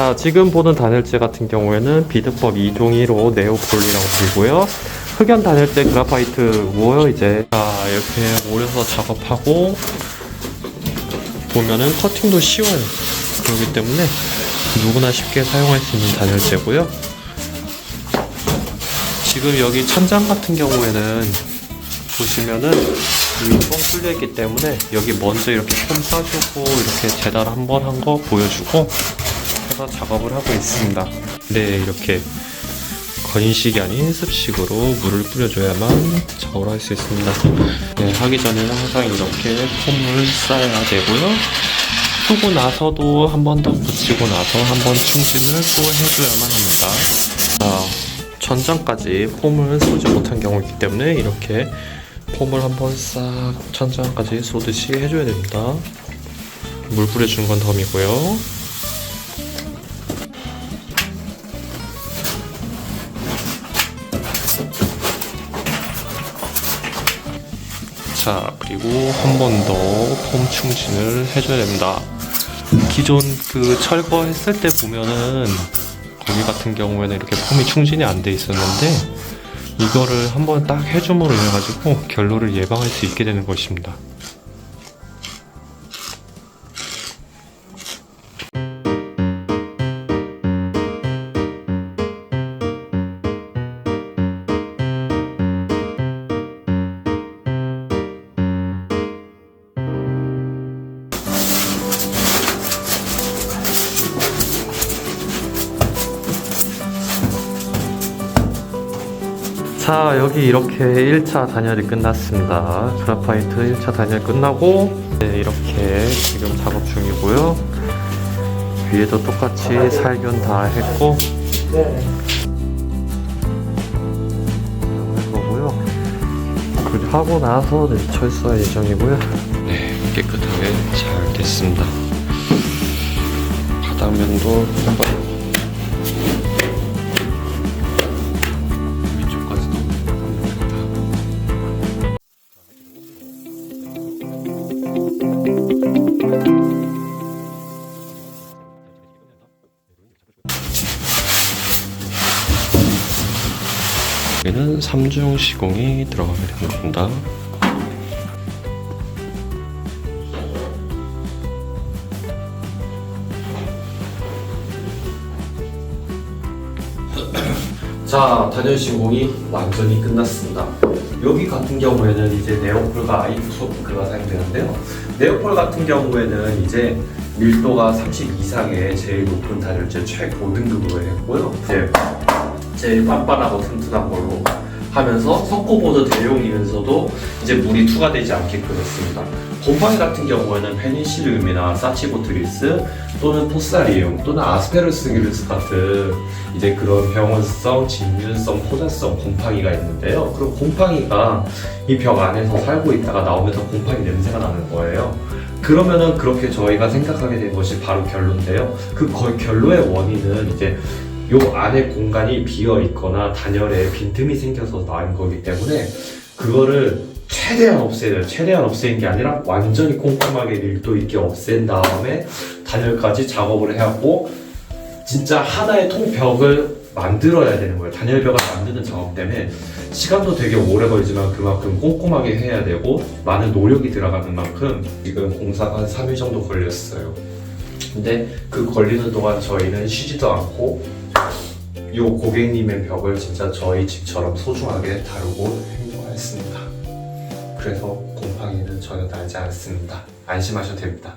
자, 지금 보는 단열재 같은 경우에는 비드법 2종이로 네오폴리라고 불리고요. 흑연 단열재 그라파이트고요. 이제 자, 이렇게 오려서 작업하고 보면은 커팅도 쉬워요. 그렇기 때문에 누구나 쉽게 사용할 수 있는 단열재고요. 지금 여기 천장 같은 경우에는 보시면은 이뻥 뚫려 있기 때문에 여기 먼저 이렇게 폼 싸주고 이렇게 재달 한번 한 거 보여주고 해서 작업을 하고 있습니다. 네, 이렇게 건식이 아닌 습식으로 물을 뿌려줘야만 작업을 할 수 있습니다. 네, 하기 전에는 항상 이렇게 폼을 쌓아야 되고요. 쓰고 나서도 한 번 더 붙이고 나서 한 번 충진을 또 해줘야만 합니다. 자, 천장까지 폼을 쏘지 못한 경우이기 때문에 이렇게 폼을 한번 싹 천장까지 쏘듯이 해줘야 됩니다. 물 뿌려주는 건 덤이고요. 자, 그리고 한 번 더 폼 충진을 해줘야 됩니다. 기존 그 철거했을 때 보면은 거기 같은 경우에는 이렇게 폼이 충진이 안 돼 있었는데 이거를 한번 딱 해줌으로 인해 가지고 결로를 예방할 수 있게 되는 것입니다. 자 여기 이렇게 1차 단열이 끝났습니다. 그라파이트 1차 단열 끝나고 네, 이렇게 지금 작업 중이고요. 위에도 똑같이 살균 다 했고. 할 거고요. 하고 나서 네, 철수할 예정이고요. 네 깨끗하게 잘 됐습니다. 바닥면도 한번 여기는 3중 시공이 들어가게 겁니다. 자, 단열 시공이 완전히 끝났습니다. 여기 같은 경우에는 이제 네오폴과 아이프소프가 사용되는데요. 네오폴 같은 경우에는 이제 밀도가 30 이상의 제일 높은 단열재 최고 등급으로 했고요. 이제 제일 빤빤하고 튼튼한 걸로 하면서 석고보드 대용이면서도 이제 물이 투과되지 않게끔 했습니다. 곰팡이 같은 경우에는 페니실륨이나 사치보트리스 또는 포사리움 또는 아스페르스기루스 같은 이제 그런 병원성, 진균성, 포자성 곰팡이가 있는데요. 그럼 곰팡이가 이 벽 안에서 살고 있다가 나오면서 곰팡이 냄새가 나는 거예요. 그러면은 그렇게 저희가 생각하게 된 것이 바로 결론인데요. 그 결로의 원인은 이제 요 안에 공간이 비어 있거나 단열에 빈틈이 생겨서 나온 거기 때문에 그거를 최대한 없애야 돼요. 최대한 없애는 게 아니라 완전히 꼼꼼하게 밀도 있게 없앤 다음에 단열까지 작업을 해갖고 진짜 하나의 통벽을 만들어야 되는 거예요. 단열벽을 만드는 작업 때문에 시간도 되게 오래 걸리지만 그만큼 꼼꼼하게 해야 되고 많은 노력이 들어가는 만큼 지금 공사가 한 3일 정도 걸렸어요. 근데 그 걸리는 동안 저희는 쉬지도 않고 이 고객님의 벽을 진짜 저희 집처럼 소중하게 다루고 행동했습니다. 그래서 곰팡이는 전혀 나지 않습니다. 안심하셔도 됩니다.